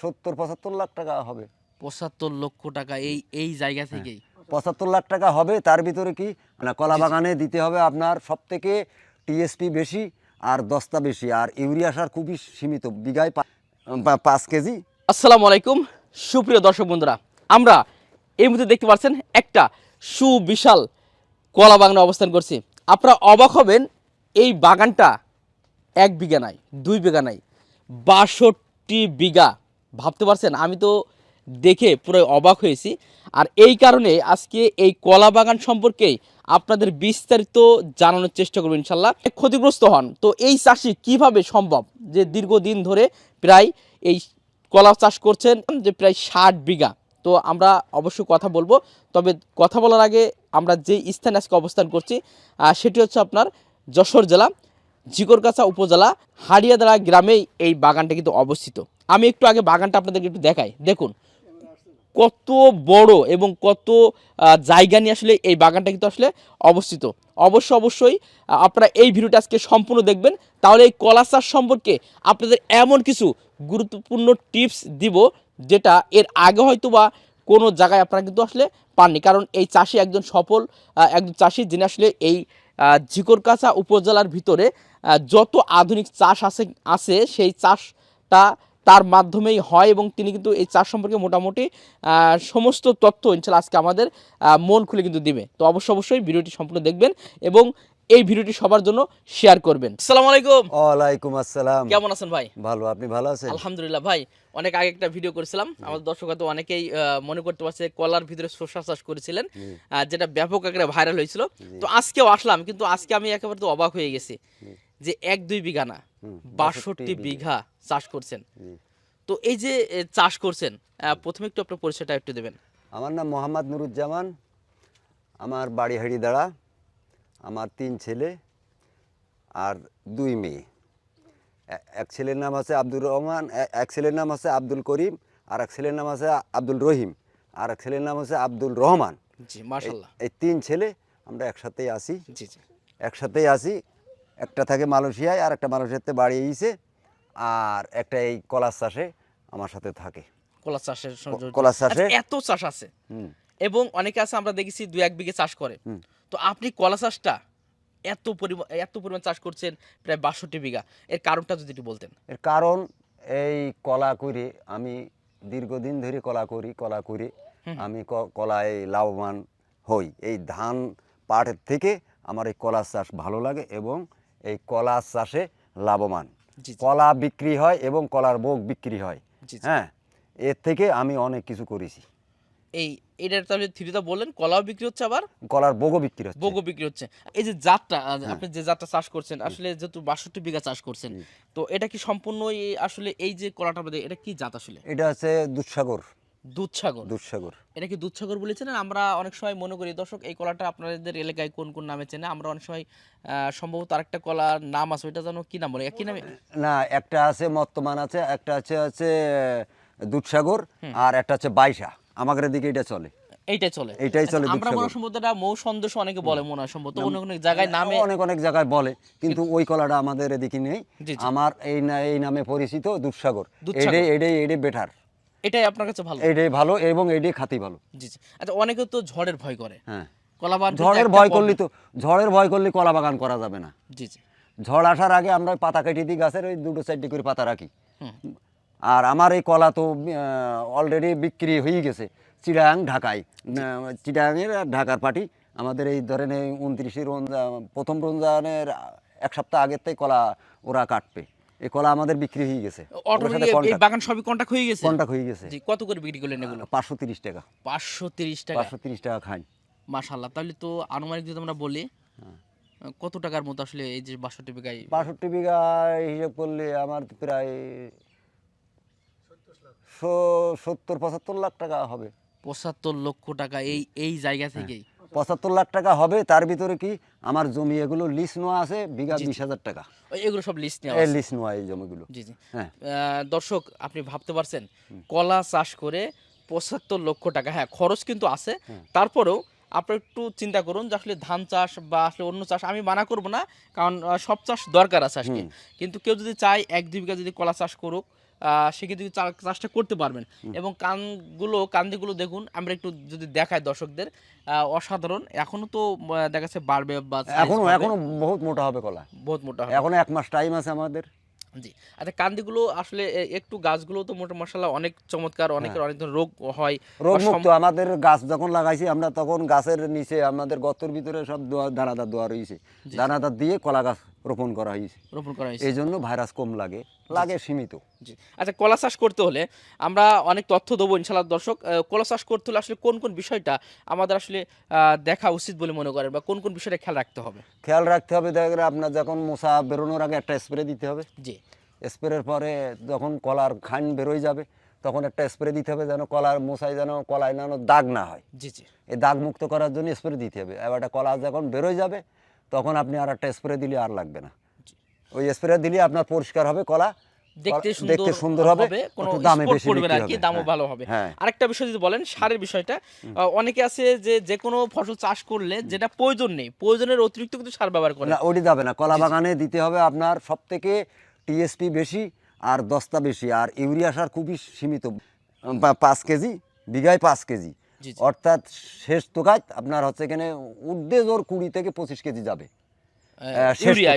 সত্তর পঁচাত্তর লাখ টাকা হবে। পঁচাত্তর লক্ষ টাকা এই এই জায়গা থেকেই? পঁচাত্তর লাখ টাকা হবে তার ভিতরে কি? না কলা বাগানে দিতে হবে আপনার সব থেকে টিএসপি বেশি আর দস্তা বেশি আর ইউরিয়া সার খুবই সীমিত বিঘায় পাঁচ কেজি। আসসালামু আলাইকুম। সুপ্রিয় দর্শক বন্ধুরা আমরা এই মুহূর্তে দেখতে পাচ্ছেন একটা সুবিশাল কলা বাগানে অবস্থান করছি। আপনারা অবাক হবেন এই বাগানটা এক বিঘা নাই দুই বিঘা নাই বাষট্টি বিঘা। ভাবতে পারছেন? আমি তো দেখে পুরো অবাক হয়েছি। আর এই কারণে আজকে এই কলা বাগান সম্পর্কে আপনাদের বিস্তারিত জানানোর চেষ্টা করব ইনশাল্লাহ। ক্ষতিগ্রস্ত হন। তো এই চাষি কীভাবে সম্ভব? যে দীর্ঘদিন ধরে প্রায় এই কলা চাষ করছেন, যে প্রায় ষাট বিঘা। তো আমরা অবশ্য কথা বলব। তবে কথা বলার আগে আমরা যে স্থানে আজকে অবস্থান করছি সেটি হচ্ছে আপনার যশোর জেলা, জিকরগাছা উপজেলা হাড়িয়াদারা গ্রামেই এই বাগানটা কিন্তু অবস্থিত। আমি একটু আগে বাগানটা আপনাদেরকে একটু দেখাই। দেখুন, কত বড় এবং কত জায়গা নিয়ে আসলে এই বাগানটা কিন্তু আসলে অবস্থিত। অবশ্য অবশ্যই আপনারা এই ভিডিওটা আজকে সম্পূর্ণ দেখবেন। তাহলে এই কলা চাষ সম্পর্কে আপনাদের এমন কিছু গুরুত্বপূর্ণ টিপস দিব, যেটা এর আগে হয়তো বা কোনো জায়গায় আপনারা কিন্তু আসলে পাননি। কারণ এই চাষি একজন সফল একজন চাষি যিনি আসলে এই ঝিকরকাছা উপজেলার ভিতরে যত আধুনিক চাষ আছে আছে সেই চাষটা তার মাধ্যমেই হয় এবং তিনি কিন্তু এই চাষ সম্পর্কে মোটামুটি সমস্ত তথ্য ইনশাল্লাহ আজকে আমাদের মন খুলে কিন্তু দিবে। তো অবশ্যই অবশ্যই ভিডিওটি সম্পূর্ণ দেখবেন এবং এই ভিডিওটি সবার জন্য শেয়ার করবেন। আসসালামু আলাইকুম। ওয়ালাইকুম আসসালাম। কেমন আছেন ভাই? ভালো আপনি ভালো আছেন? আলহামদুলিল্লাহ ভাই অনেক আগে একটা ভিডিও করেছিলাম। আমাদের দর্শক হয়তো অনেকেই মনে করতে পারছে কলার ভিতরে শসা চাষ করেছিলেন যেটা ব্যাপক আকারে ভাইরাল হয়েছিল। তো আজকেও আসলাম কিন্তু আজকে আমি একেবারে তো অবাক হয়ে গেছি। যে এক দুই বিঘা না বাষট্টি বিঘা। চাষ করছেন। তো এই যে চাষ করছেন প্রথমে একটু আপনার পরিচয়টা একটু দেবেন। আমার নাম মোহাম্মদ নুরুজ্জামান আমার বাড়ি হাড়িদাড়া আমার তিন ছেলে আর দুই মেয়ে। এক ছেলের নাম আছে আব্দুর রহমান এক ছেলের নাম আছে আব্দুল করিম আর এক ছেলের নাম আছে আব্দুল রহিম আর এক ছেলের নাম আছে আব্দুল রহমান। জি মাশাল্লাহ এই তিন ছেলে আমরা একসাথেই আসি জি জি। একসাথেই আসি একটা থাকে মালয়েশিয়ায় আর একটা মালয়েশিয়াতে বাড়ি এইছে আর একটা এই কলার চাষে আমার সাথে থাকে। কলা চাষের কলা চাষে? আচ্ছা, এত চাষ আছে। এবং অনেকে আছে আমরা দেখেছি দুই এক বিঘে চাষ করে। তো আপনি কলা চাষটা এত পরিমাণ এত পরিমাণ চাষ করছেন প্রায় বাষট্টি বিঘা। এর কারণটা যদি একটু বলতেন। এর কারণ এই কলা করে আমি দীর্ঘদিন ধরে কলা করি কলা করে আমি কলায় লাভবান হই। এই ধান পাটের থেকে আমার এই কলা চাষ ভালো লাগে এবং এই কলা চাষে লাভবান। কলা বিক্রি হয় এবং কলার বোগ বিক্রি হয়। হ্যাঁ? এর থেকে আমি অনেক কিছু করেছি। এই এটার তাহলে থ্রিটা বললেন কলাও বিক্রি হচ্ছে আবার? কলার বোগও বিক্রি হচ্ছে। বগো বিক্রি হচ্ছে। এই যে জাতটা হ্যাঁ। আপনি যে জাতটা চাষ করছেন আসলে যেহেতু বাষট্টি বিঘা চাষ করছেন তো এটা কি সম্পূর্ণ আসলে এই যে কলাটা এটা কি জাত আসলে? এটা হচ্ছে দুধসাগর। দুধসাগর। দুধসাগর। এটা কি দুধসাগর বলেছেন? আমরা অনেক সময় মনে করি দর্শক এই কলাটা আপনাদের এলাকায় কোন কোন নামে চেনে? আমরা অনেক সময় সম্ভবত আরেকটা কলার নাম আছে ওইটা জানো কি নাম বলে? কি নামে? না একটা আছে মর্তমান আছে একটা আছে আছে দুধসাগর আর একটা হচ্ছে বাইশা। আমাদের দিকে এটা চলে। এইটাই চলে। এইটাই চলে আমরা মনে সম্ভবত এটা মৌ সন্দেশ অনেকে বলে মনে হয় সম্ভবত। অন্য কোনো জায়গায় নামে অনেক অনেক জায়গায় বলে কিন্তু ওই কলাটা আমাদের এদিকে নেই। আমার এই এই নামে পরিচিত দুধসাগর। দুধসাগর। এটাই এটাই এটাই বেটার। এটাই আপনার কাছে ভালো। এটাই ভালো এবং এটাই খাতি ভালো। জি জি। আচ্ছা অনেকে তো ঝড়ের ভয় করে। হ্যাঁ। কলা বাগান ঝড়ের ভয় করলে তো ঝড়ের ভয় করলে কলা বাগান করা যাবে না। জি জি। ঝড় আসার আগে আমরা পাতা কেটে দিই গাছের ওই দুটো চারটি করে পাতা রাখি। আর আমার এই কলা তো অলরেডি বিক্রি হয়ে গেছে। চিড়াং ঢাকায় চিড়াঙের আর ঢাকার পার্টি আমাদের এই ধরেন এই উনত্রিশে রঞ্জা প্রথম রমজানের এক সপ্তাহ আগের থেকে কলা ওরা কাটবে। এই কলা আমাদের বিক্রি হয়ে গেছে। এই বাগান সবই কন্টাক্ট হয়ে গেছে? কন্টাক্ট হয়ে গেছে। জি কত করে বিক্রি করলেন এগুলো? পাঁচশো তিরিশ টাকা। পাঁচশো তিরিশ টাকা? পাঁচশো তিরিশ টাকা খাই। মাশাল্লাহ তাহলে তো আনুমানিক যদি আমরা বলি হ্যাঁ। কত টাকার মতো আসলে এই যে বাষট্টি বিঘায়? বাষট্টি বিঘা হিসেব করলে আমার প্রায় সত্তর পঁচাত্তর লাখ টাকা হবে। পঁচাত্তর লক্ষ টাকা এই এই জায়গা থেকেই? পঁচাত্তর লাখ টাকা হবে তার ভিতরে কি আমার জমি এগুলো লিস নেওয়া আছে বিঘা বিশ হাজার টাকা। এগুলো সব লিস্ট নেওয়া এই লিস নেওয়া এই জমিগুলো। জি জি। হ্যাঁ। দর্শক আপনি ভাবতে পারছেন কলা চাষ করে পঁচাত্তর লক্ষ টাকা হ্যাঁ খরচ কিন্তু আছে। তারপরেও আপনার একটু চিন্তা করুন যে আসলে ধান চাষ বা আসলে অন্য চাষ আমি মানা করব না কারণ সব চাষ দরকার আছে আজকে। কিন্তু কেউ যদি চায় এক দুই বিঘা যদি কলা চাষ করুক সেক্ষেত্রে চাষটা করতে পারবেন। এবং কানগুলো কান্দিগুলো দেখুন আমরা একটু যদি দেখাই দর্শকদের অসাধারণ। এখনও তো দেখা যাচ্ছে বাড়বে বা এখনও এখনও বহুত মোটা হবে কলা। বহুত মোটা হবে। এখনও এক মাস টাইম আছে আমাদের। জি। আচ্ছা কান্দিগুলো আসলে একটু গাছগুলো তো মোটা মশলা অনেক চমৎকার অনেকের অনেক ধরনের রোগ হয় হ্যাঁ। রোগ মুক্ত আমাদের গাছ যখন লাগাইছি আমরা তখন গাছের নিচে আমাদের গর্তের ভিতরে সব দোয়া- দানাদার দেওয়া রয়েছে দানাদার দিয়ে কলা গাছ রোপণ করা হয়েছে। রোপণ করা হয়েছে। এই জন্য ভাইরাস কম লাগে লাগে সীমিত। জি। আচ্ছা কলা চাষ করতে হলে আমরা অনেক তথ্য দেবো ইনশাল্লাহ দর্শক। কলা চাষ করতে হলে আসলে কোন কোন বিষয়টা আমাদের আসলে দেখা উচিত বলে মনে করেন বা কোন কোন বিষয়টা খেয়াল রাখতে হবে? খেয়াল রাখতে হবে দেখেন আপনার যখন মশা বেরোনোর আগে একটা স্প্রে দিতে হবে। জি। স্প্রের পরে যখন কলার খান বেরোয় যাবে তখন একটা স্প্রে দিতে হবে যেন কলার মশায় যেন কলায় যেন দাগ না হয়। জি জি। এই দাগ মুক্ত করার জন্য স্প্রে দিতে হবে। এবার একটা কলা যখন বেরোয় যাবে তখন আপনি আর একটা স্প্রে দিলে আর লাগবে না। ওই স্প্রে দিলে আপনার পরিষ্কার হবে কলা দেখতে সুন্দর হবে কোনো দামে বেশি পড়বে আর কি দামও হ্যাঁ, ভালো হবে। হ্যাঁ। আরেকটা বিষয় যদি বলেন সারের বিষয়টা অনেকে আছে যে যে কোনো ফসল চাষ করলে যেটা প্রয়োজন নেই প্রয়োজনের অতিরিক্ত কিন্তু সার ব্যবহার করে। না ওটি যাবে না। কলা বাগানে দিতে হবে আপনার সব থেকে টিএসপি বেশি আর দস্তা বেশি আর ইউরিয়া সার খুবই সীমিত। পাঁচ কেজি বিঘায় পাঁচ কেজি। অর্থাৎ শেষ তোকায় আপনার হচ্ছে এখানে উর্ধে জোর কুড়ি থেকে পঁচিশ কেজি যাবে।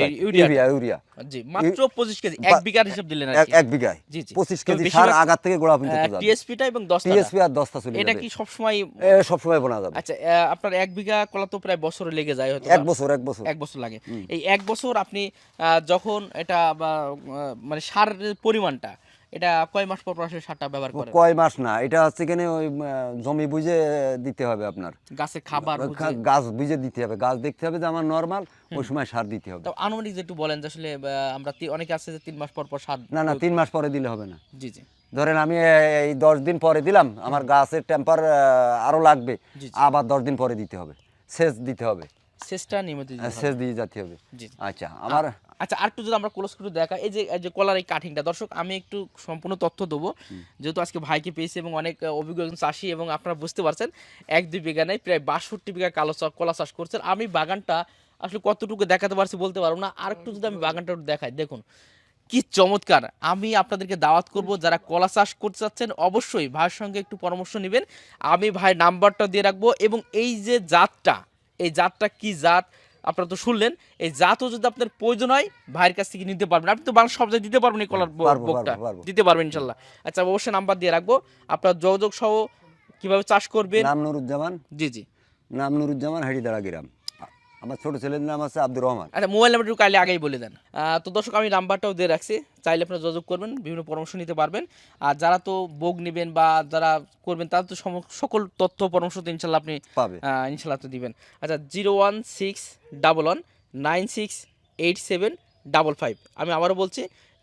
ইউরিয়া মাত্র পঁচিশ কেজি এক বা- বিঘার হিসাব দিলেন এক বিঘায়। জি, জি। পঁচিশ কেজি সার আগার থেকে গোড়া পর্যন্ত যাবে। টিএসপিটা এবং দশটা টিএসপি আর দস্তা চলে এটা কি সবসময় সবসময় বোনা যাবে। আচ্ছা আপনার এক বিঘা কলা তো প্রায় বছরে লেগে যায় হয়তো এক বছর এক বছর। এক বছর লাগে। এই এক বছর আপনি যখন এটা মানে সারের পরিমাণটা এটা কয় মাস পর পর আসলে সারটা ব্যবহার করে কয় মাস না এটা হচ্ছে এখানে ওই জমি বুঝে দিতে হবে আপনার। গাছের খাবার গাছ বুঝে দিতে হবে গাছ দেখতে হবে যে আমার নর্মাল ওই সময় সার দিতে হবে। তো আনুমানিক যে একটু বলেন যে আসলে আমরা অনেকে আছে যে তিন মাস পর পর সার না না তিন মাস পরে দিলে হবে না। জি জি। ধরেন আমি এই দশ দিন পরে দিলাম আমার গাছের টেম্পার আরও লাগবে। আবার দশ দিন পরে দিতে হবে সেচ দিতে হবে। শেষটা নিয়মিত সেচ দিয়ে যেতে হবে। আচ্ছা আমার আচ্ছা আর একটু যদি আমরা ক্লোজ করে দেখা এই যে যে কলার এই কাটিংটা দর্শক আমি একটু সম্পূর্ণ তথ্য দেবো। যেহেতু আজকে ভাইকে পেয়েছি এবং অনেক অভিজ্ঞ একজন চাষি এবং আপনারা বুঝতে পারছেন এক দুই বিঘা নেই প্রায় বাষট্টি বিঘা কালো চা- কলা চাষ করছেন। আমি বাগানটা আসলে কতটুকু দেখাতে পারছি বলতে পারব না। আর একটু যদি আমি বাগানটা দেখাই দেখুন কি চমৎকার। আমি আপনাদেরকে দাওয়াত করব যারা কলা চাষ করতে চাচ্ছেন অবশ্যই ভাইয়ের সঙ্গে একটু পরামর্শ নেবেন। আমি ভাইয়ের নাম্বারটা দিয়ে রাখব এবং এই যে জাতটা এই জাতটা কি জাত? আপনারা তো শুনলেন এই জাতও যদি আপনার প্রয়োজন হয় ভাইয়ের কাছ থেকে নিতে পারবেন। আপনি তো বাংলা সব জায়গায় দিতে পারবেন এই কলার বোকটা। দিতে পারবেন ইনশাল্লাহ। আচ্ছা অবশ্যই নাম্বার দিয়ে রাখব। আপনার যোগাযোগ সহ কীভাবে চাষ করবেন? নাম নুরুজ্জামান। জি জি। নাম নুরুজ্জামান হাড়িদারা গ্রাম। আমার ছোট ছেলের নাম আছে আব্দুর রহমান। আচ্ছা মোবাইল নাম্বারটা একটু কাইলে আগেই বলে দেন। তো দর্শক আমি নাম্বারটাও দিয়ে রাখছি। চাইলে আপনারা যোগাযোগ করবেন বিভিন্ন পরামর্শ নিতে পারবেন। আর যারা তো বোগ নেবেন বা যারা করবেন তারা তো সকল তথ্য পরামর্শ তো ইনশাল্লাহ আপনি পাবেন ইনশাল্লাহ তো দিবেন। আচ্ছা zero one six double one nine six eight seven double five. আমি আবারও বলছি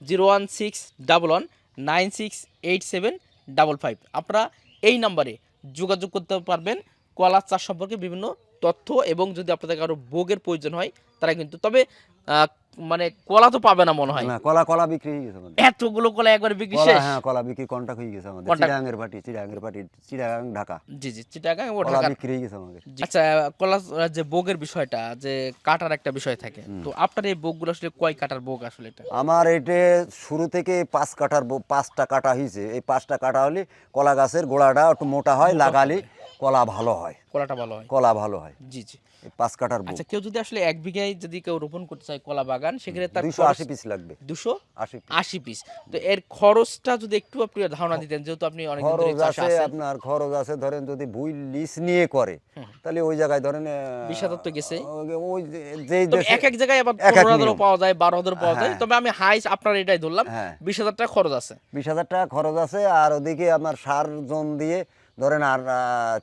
zero one six double one nine six eight seven double five. আপনারা এই নাম্বারে যোগাযোগ করতে পারবেন কলার চাষ সম্পর্কে বিভিন্ন তথ্য এবং যদি আপনাদের কারও বোগের প্রয়োজন হয় তারা কিন্তু তবে আহ, মানে কলা তো পাবে না মনে হয়। না কলা কলা বিক্রি হয়ে গেছে আমাদের। এতগুলো কলা একবারে বিক্রি শেষ? হ্যাঁ কলা বিক্রি কন্টাক্ট হয়ে গেছে আমাদের। চিড়াঙ্গের পাটি চিড়াঙ্গের পাটি চিড়াঙ্গ ঢাকা। জি জি চিটাগাং ও ঢাকার। বিক্রি হয়ে গেছে আমাদের। আচ্ছা কলা যে বোগের বিষয়টা যে কাটার একটা বিষয় থাকে তো আপনার এই বোগগুলো আসলে কয় কাটার বোগ আসলে এটা? আমার এটা শুরু থেকে পাঁচ কাটার ব- পাঁচটা কাটা হয়েছে। এই পাঁচটা কাটা হলে কলা গাছের গোড়াটা একটু মোটা হয় লাগালে কলা ভালো হয়। কলাটা ভালো হয়। কলা ভালো হয়। জি জি। পাঁচ কাটার আচ্ছা কেউ যদি আসলে এক বিঘায় যদি কেউ রোপণ করতে চায় কলা বাগান সেক্ষেত্রে তার দুইশো আশি পিস লাগবে। দুশো আশি আশি পিস তো এর খরচটা যদি একটু আপনি ধারণা দিতেন যেহেতু আপনি অনেক খরচ আছে আপনার খরচ আছে ধরেন যদি ভুই লিস নিয়ে করে তাহলে ওই জায়গায় ধরেন বিশ হাজার তো গেছেই। ওই যে- দেশে এক এক জায়গায় আবার পনেরো হাজারও পাওয়া যায় বারো হাজারও পাওয়া যায়। তবে আমি হাইস আপনার এটাই ধরলাম হ্যাঁ। বিশ হাজার টাকা খরচ আছে। বিশ হাজার টাকা খরচ আছে আর ওদিকে আপনার সার জন দিয়ে ধরেন আর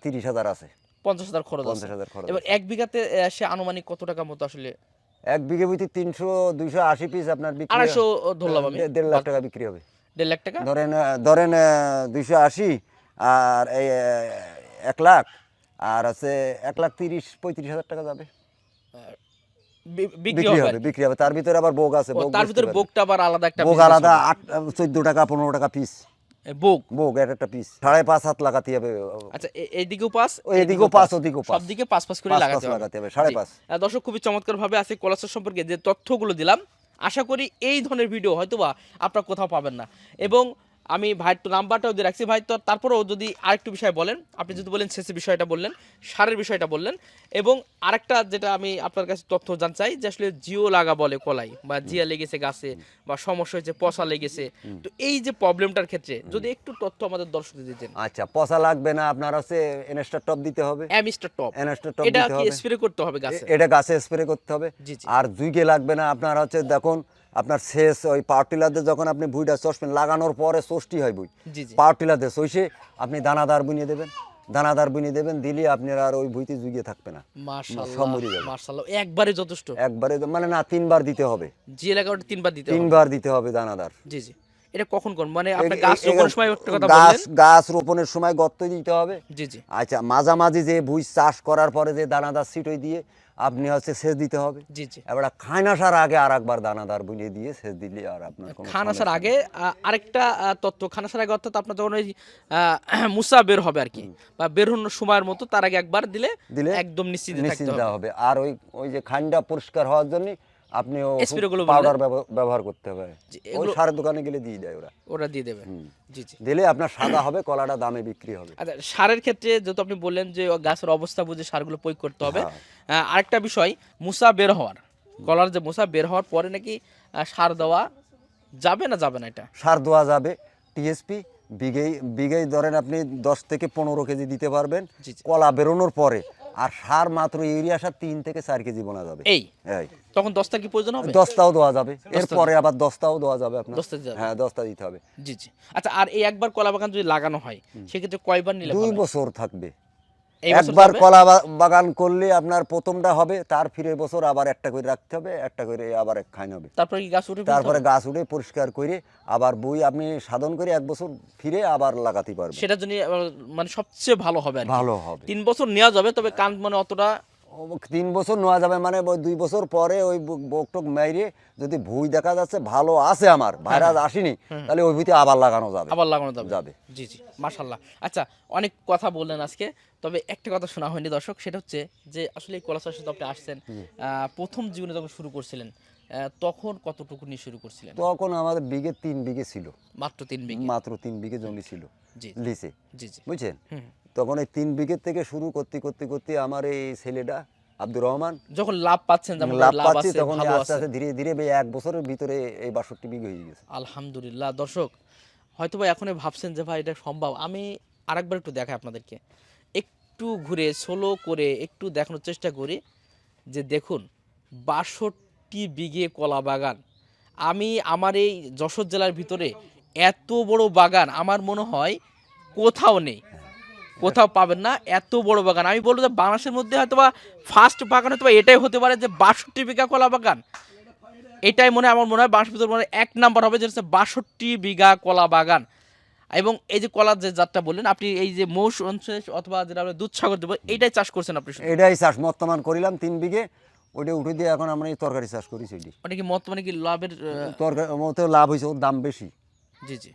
তিরিশ হাজার আছে। পঞ্চাশ হাজার খরচ পঞ্চাশ হাজার খরচ এবার এক বিঘাতে সে আনুমানিক কত টাকা মতো আসলে? এক বিঘে বুঝতে তিনশো দুইশো আশি পিস আপনার আড়াইশো ধরলাম আমি। দেড় লাখ টাকা বিক্রি হবে। দেড় লাখ টাকা? ধরেন ধরেন দুইশো আশি আর এই এক লাখ আর আছে এক লাখ তিরিশ পঁয়ত্রিশ হাজার টাকা যাবে। বিক্রি হবে। বিক্রি হবে। তার ভিতরে আবার বোগ আছে তার ভিতরে। বোকটা আবার আলাদা একটা বোগ আলাদা আট চোদ্দ টাকা পনেরো টাকা পিস এ, বুক? এক একটা পিস সাড়ে পাঁচ হাত লাগাতে হবে। আচ্ছা এদিকেও পাঁচ পাস এদিকেও পাঁচ ওদিকেও পাঁচ সবদিকে পাঁচ পাঁচ করে লাগাতে হবে। লাগাতে হবে সাড়ে পাঁচ। দর্শক খুবই চমৎকার ভাবে আছে কলাসের সম্পর্কে যে তথ্যগুলো দিলাম আশা করি এই ধরনের ভিডিও হয়তোবা আপনারা কোথাও পাবেন না। এবং আমি ভাইয়ের তো নাম্বারটাও দিয়ে রাখছি। ভাই তো তারপরেও যদি আরেকটু বিষয় বলেন আপনি যদি বলেন শেষে বিষয়টা বললেন সারের বিষয়টা বললেন এবং আরেকটা যেটা আমি আপনার কাছে তথ্য জানতে চাই যে আসলে জিও লাগা বলে কলাই বা জিয়া লেগেছে গাছে বা সমস্যা হয়েছে পচা লেগেছে। তো এই যে প্রবলেমটার ক্ষেত্রে যদি একটু তথ্য আমাদের দর্শকদের দিতেন আচ্ছা পচা লাগবে না আপনার হচ্ছে এনএসটার টপ দিতে হবে? অ্যামিস্টার টপ এনএসটার টপ এটা কি স্প্রে করতে হবে গাছে? এটা গাছে স্প্রে করতে হবে। জি, জি। আর জুইকে লাগবে না আপনার হচ্ছে দেখুন আপনার শেষ ওই পাওয়ার টিলারদের যখন আপনি ভুইটা চষবেন লাগানোর পরে ষষ্ঠী হয় বই পাওয়ার টিলারদের সইসে আপনি দানাদার বুনিয়ে দেবেন। দানাদার বুনিয়ে দেবেন দিলে আপনার আর ওই ভুইতে জুগিয়ে থাকবে না। মাশাআল্লাহ একবারে যথেষ্ট। একবারে মানে না তিনবার দিতে হবে। জি লাগাটা তিনবার দিতে হবে। তিনবার দিতে হবে দানাদার। জি জি। এটা কখন কোন মানে গাছ রোপণের সময় একটা কথা বললেন? গাছ রোপণের সময় গর্ত দিতে হবে। জি জি। আচ্ছা মাঝামাঝি যে ভুই চাষ করার পরে যে দানাদার সিটই দিয়ে আপনি হচ্ছে সেচ দিতে হবে। জি জি। এবার খান আসার আগে আর একবার দানাদার বুঝিয়ে দিয়ে সেচ দিলে আর আপনার খান আসার আগে আরেকটা তত্ত্ব খান আসার আগে অর্থাৎ আপনার যখন ওই মুসা বের হবে আর কি বা বের হওয়ার সময়ের মতো তার আগে একবার দিলে দিলে একদম নিশ্চিত হবে। হবে। আর ওই ওই যে খানটা পরিষ্কার হওয়ার জন্য আপনি Spray গুলো পাউডার ব্যবহার করতে হবে। ওই সারের দোকানে গেলে দিয়ে দেয় ওরা। ওরা দিয়ে দেবে। জি জি। দিলে আপনার সাদা হবে কলাটা দামে বিক্রি হবে। আচ্ছা সারের ক্ষেত্রে যেহেতু আপনি বললেন যে গাছের অবস্থা বুঝে সারগুলো প্রয়োগ করতে হবে হ্যাঁ। আরেকটা বিষয় মুসা বের হওয়ার। কলার যে মুসা বের হওয়ার পরে নাকি সার দেওয়া যাবে না যাবে না এটা? সার দেওয়া যাবে। টিএসপি বিঘেই বিঘেই ধরেন আপনি দশ থেকে পনেরো কেজি দিতে পারবেন। কলা বেরোনোর পরে আর সার মাত্র ইউরিয়া সার তিন থেকে চার কেজি বোনা যাবে। এই? তখন দশটা কি প্রয়োজন হবে? দশটাও দেওয়া যাবে। এরপরে আবার দশটাও দেওয়া যাবে আপনার। দশটা হ্যাঁ দশটা দিতে হবে। জি জি। আচ্ছা আর এই একবার কলা বাগান যদি লাগানো হয় সেক্ষেত্রে কয়বার নিলে দুই বছর থাকবে। একবার কলা বাগান করলে আপনার প্রথমটা হবে তার ফিরে বছর আবার একটা করে রাখতে হবে একটা করে আবার এক খাইন হবে। তারপরে গাছ উঠে তারপরে গাছ উঠে পরিষ্কার করে আবার বই আপনি সাধন করে এক বছর ফিরে আবার লাগাতে পারবেন। সেটার জন্য মানে সবচেয়ে ভালো হবে। ভালো হবে। তিন বছর নেওয়া যাবে তবে কান মানে অতটা তিন বছর নেওয়া যাবে মানে ওই দুই বছর পরে ওই বকটক মাইরে যদি ভুই দেখা যাচ্ছে ভালো আছে আমার ভাইরাস আসেনি তাহলে ওই ভুইতে আবার লাগানো যাবে। আবার লাগানো যাবে। যাবে। জি জি মাশাল্লাহ আচ্ছা অনেক কথা বললেন আজকে তবে একটা কথা শোনা হয়নি দর্শক সেটা হচ্ছে যে আসলে এই কলা চাষে আপনি আসছেন আহ, প্রথম জীবনে যখন শুরু করছিলেন তখন কতটুকু নিয়ে শুরু করছিলেন? তখন আমাদের বিঘে তিন বিঘে ছিল। মাত্র তিন বিঘে। মাত্র তিন বিঘে জমি ছিল জি লিসে। জি জি। বুঝছেন। তখন এই তিন বিঘে থেকে শুরু করতে করতে করতে আমার এই ছেলেটা আব্দুর রহমান যখন লাভ পাচ্ছেন লাভ পাচ্ছি তখন আস্তে আস্তে ধীরে ধীরে এক বছরের ভিতরে এই বাষট্টি বিঘে হয়ে গেছে। আলহামদুলিল্লাহ। দর্শক হয়তো বা এখনই ভাবছেন যে ভাই এটা সম্ভব? আমি আরেকবার একটু দেখাই আপনাদেরকে। একটু ঘুরে সোলো করে একটু দেখানোর চেষ্টা করি যে দেখুন বাষট্টি বিঘে কলা বাগান। আমি আমার এই যশোর জেলার ভিতরে এত বড় বাগান আমার মনে হয় কোথাও নেই। কোথাও পাবেন না এত বড় বাগান। আমি বলব যে বাংলাদেশের মধ্যে হয়তো বা ফার্স্ট বাগান হয়তো এটাই হতে পারে যে বাষট্টি বিঘা কলা বাগান। এটাই মনে আমার মনে হয় বাংলাদেশের ভিতরে মনে এক নাম্বার হবে যেটা হচ্ছে বাষট্টি বিঘা কলা বাগান। এবং এই যে কলার যে জাতটা বললেন আপনি এই যে মৌস অঞ্চলে অথবা যেটা আমরা দুধসাগর দেবো এইটাই চাষ করছেন আপনি এটাই চাষ বর্তমান করিলাম তিন বিঘে ওইটা উঠে দিয়ে এখন আমরা এই তরকারি চাষ করি সেটি। ওটা কি বর্তমানে কি লাভের তরকারি মতো লাভ হয়েছে ওর দাম বেশি।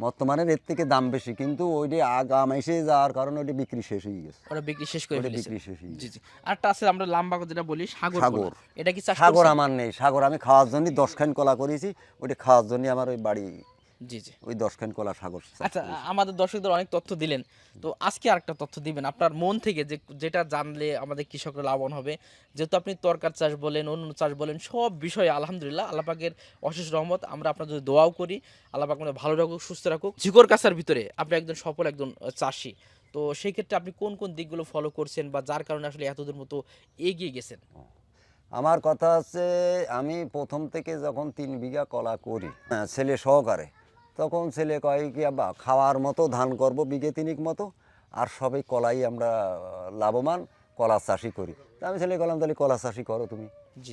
বর্তমানে এর থেকে দাম বেশি কিন্তু ওইটি আগাম এসে যাওয়ার কারণে ওইটি বিক্রি শেষ হয়ে গেছে। ওরা বিক্রি শেষ করে ওটা ফেলেছে। বিক্রি শেষ জি জি। আরটা আছে আমরা লাম্বা যেটা বলি সাগর সাগর। এটা কি সাগর আমার নেই সাগর আমি খাওয়ার জন্য দশ দশখান কলা করেছি ওইটা খাওয়ার জন্য আমার ওই বাড়ি জি জি। ওই দশখান কলা সাগর আচ্ছা আমাদের দর্শকদের অনেক তথ্য দিলেন। তো আজকে আরেকটা তথ্য দিবেন। আপনার মন থেকে যে যেটা জানলে আমাদের কৃষকরা লাভবান হবে যেহেতু আপনি তরকার চাষ বলেন অন্য চাষ বলেন সব বিষয়ে আলহামদুলিল্লাহ আল্লাপাকের অশেষ রহমত। আমরা আপনার যদি দোয়াও করি। আল্লাপাক আমাদের ভালো রাখুক সুস্থ রাখুক। জিকর কাছার ভিতরে আপনি একজন সফল একজন চাষি। তো সেই ক্ষেত্রে আপনি কোন কোন দিকগুলো ফলো করছেন বা যার কারণে আসলে এতদূর মতো এগিয়ে গেছেন? আমার কথা হচ্ছে আমি প্রথম থেকে যখন তিন বিঘা কলা করি হ্যাঁ, ছেলে সহকারে তখন ছেলে কয় কি আব্বা খাওয়ার মতো ধান করব বিঘে তিনিক মতো আর সবাই কলাই আমরা লাভবান কলা চাষই করি। তা আমি ছেলে কলাম তাহলে কলা চাষই করো তুমি।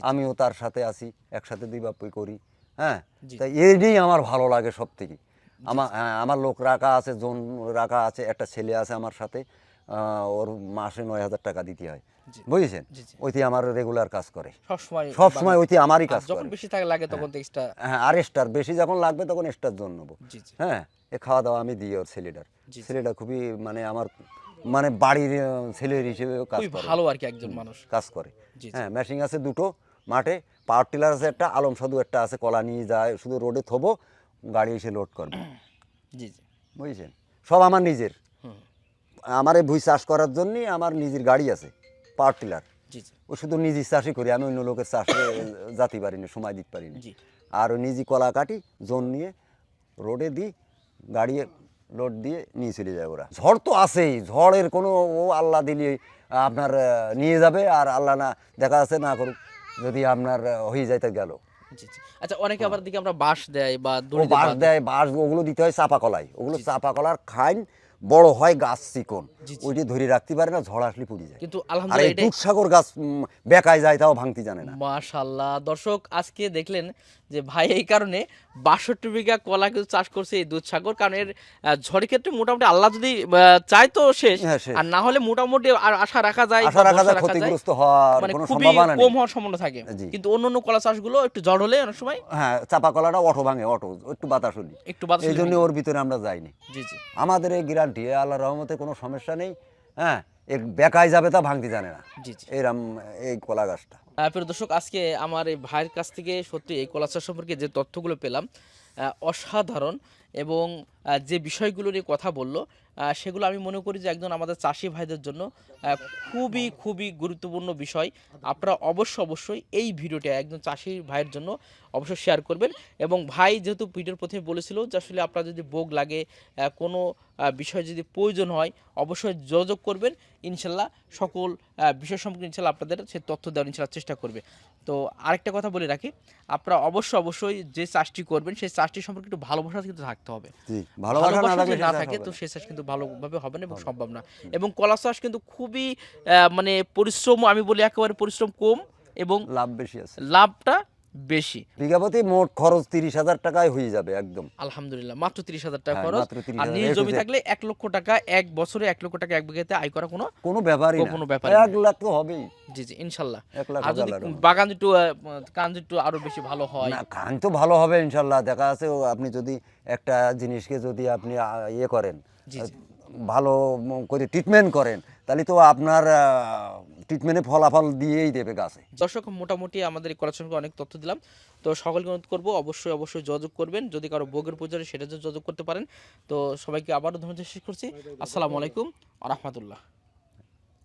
আমিও তার সাথে আছি একসাথে দুই বাপুই করি হ্যাঁ। তাই এইটাই আমার ভালো লাগে সব থেকে আমার হ্যাঁ আমার লোক রাখা আছে জন রাখা আছে একটা ছেলে আছে আমার সাথে ওর মাসে নয় হাজার টাকা দিতে হয়। বুঝেছেন। ওইটি আমার রেগুলার কাজ করে। সবসময় সব সময় ওইটি আমারই কাজ যখন বেশি টাকা লাগে তখন তো এক্সট্রা হ্যাঁ আর স্টার বেশি যখন লাগবে তখন স্টার জন্য নেব। হ্যাঁ এ খাওয়া দাওয়া আমি দিই ওর ছেলেটার। ছেলেটা খুবই মানে আমার মানে বাড়ির ছেলের হিসেবে কাজ করে। ভালো আর কি একজন মানুষ। কাজ করে। হ্যাঁ মেশিন আছে দুটো মাঠে পাওয়ার টিলার আছে একটা আলম সাধু একটা আছে কলা নিয়ে যায় শুধু রোডে থবো গাড়ি এসে লোড করবে। জি জি। বুঝেছেন? সব আমার নিজের। আমার এই ভুই চাষ করার জন্যই আমার নিজের গাড়ি আছে। পাওয়ার টিলার ও শুধু নিজের চাষই করি আমি অন্য লোকের চাষে যাতে পারি না সময় দিতে পারিনি আর নিজে কলা কাটি জোন নিয়ে রোডে দিই গাড়ি লোড দিয়ে নিয়ে চলে যায় ওরা। ঝড় তো আছেই ঝড়ের কোনো ও আল্লাহ দিলে আপনার নিয়ে যাবে আর আল্লাহ না দেখা যাচ্ছে না করুক যদি আপনার হয়ে যাইতে গেল। আচ্ছা অনেকে আবার দিকে আমরা বাঁশ দেয় বা বাঁশ দেয় বাঁশ ওগুলো দিতে হয় চাপা কলাই ওগুলো চাপা কলার খাইন বড় হয় গাছ চিকন। ওইটি ধরে রাখতে পারে না ঝড় আসলে পুড়ে যায়। কিন্তু আলহামদুলিল্লাহ এই দুধসাগর গাছ বেকায় যায় তাও ভাঙতে জানে না। মাশাল্লাহ দর্শক আজকে দেখলেন যে ভাই এই কারণে বাষট্টি বিঘা কলা কিন্তু চাষ করছে এই দুধসাগর। কারণ এর ঝড়ের ক্ষেত্রে মোটামুটি আল্লাহ যদি চায় তো শেষ। হ্যাঁ, আর না হলে মোটামুটি আর আশা রাখা যায় আশা রাখা যায় ক্ষতিগ্রস্ত হওয়ার মানে কোনো সম্ভাবনা নেই। কম হওয়ার সম্ভাবনা থাকে। কিন্তু অন্য অন্য কলা চাষগুলো একটু ঝড় হলে অনেক সময় হ্যাঁ চাপা কলাটা অটো ভাঙে অটো একটু বাতাস হলি। একটু বাতাস এই জন্য ওর ভিতরে আমরা যাইনি। জি জি। আমাদের এই গ্যারান্টি আল্লাহ রহমতে কোনো সমস্যা নেই হ্যাঁ এর বেকায় যাবে তা ভাঙতে জানে না। জি জি। এই কলা গাছটা। প্রিয় দর্শক আজকে আমার এই ভাইয়ের কাছ থেকে সত্যি এই কলা চাষ সম্পর্কে যে তথ্যগুলো পেলাম অসাধারণ এবং যে বিষয়গুলো নিয়ে কথা বলল সেগুলো আমি মনে করি যে একজন আমাদের চাষি ভাইদের জন্য খুবই খুবই গুরুত্বপূর্ণ বিষয়। আপনারা অবশ্য, অবশ্যই এই ভিডিওটা একজন চাষি ভাইয়ের জন্য অবশ্যই শেয়ার করবেন। এবং ভাই যেহেতু ভিডিওর প্রথমে বলেছিল যে আসলে আপনার যদি বোগ লাগে কোনো বিষয় যদি প্রয়োজন হয়, অবশ্যই যোগাযোগ করবেন। ইনশাল্লাহ সকল বিষয় সম্পর্কে ইনশাল্লাহ আপনাদের সে তথ্য দেওয়ার ইনশাল্লাহ চেষ্টা করবে। তো আরেকটা কথা বলে রাখি, আপনারা অবশ্য, অবশ্যই যে চাষটি করবেন, সেই চাষটি সম্পর্কে একটু ভালোবাসা কিন্তু থাকতে হবে। ভালোবাসা না থাকলে না থাকে তো সে চাষ কিন্তু ভালোভাবে হবে না এবং সম্ভব না। এবং কলা চাষ কিন্তু খুবই আহ, মানে পরিশ্রম আমি বলি একেবারে পরিশ্রম কম এবং লাভ বেশি আছে। লাভটা বেশি। বিঘাপতি মোট খরচ তিরিশ হাজার টাকায় হয়ে যাবে একদম। আলহামদুলিল্লাহ মাত্র তিরিশ হাজার টাকা হ্যাঁ, খরচ। আর নিজ জমি থাকলে এক লক্ষ টাকা এক বছরে এক লক্ষ টাকা এক বিঘাতে আয় করা কোনো কোনো ব্যাপারই না। কোনো ব্যাপারই এক লাখ তো হবেই। জি জি ইনশাল্লাহ। আর যদি বাগান একটু কান একটু আরও বেশি ভালো হয়। না খান তো ভালো হবে ইনশাল্লাহ। দেখা আছে আপনি যদি একটা জিনিসকে যদি আপনি ইয়ে করেন। ভালো করে ট্রিটমেন্ট করেন তাহলে তো আপনার ট্রিটমেন্টে ফলাফল দিয়েই দেবে গাছে। দর্শক, মোটামুটি আমাদের এই সঙ্গে অনেক তথ্য দিলাম। তো সকলকে অনুরোধ করব, অবশ্যই অবশ্যই যোগাযোগ করবেন। যদি কারও বোগের প্রয়োজন সেটা যোগাযোগ করতে পারেন। তো সবাইকে আবারও ধন্যবাদ শেষ করছি। আসসালামু আলাইকুম আ রহমতুল্লাহ।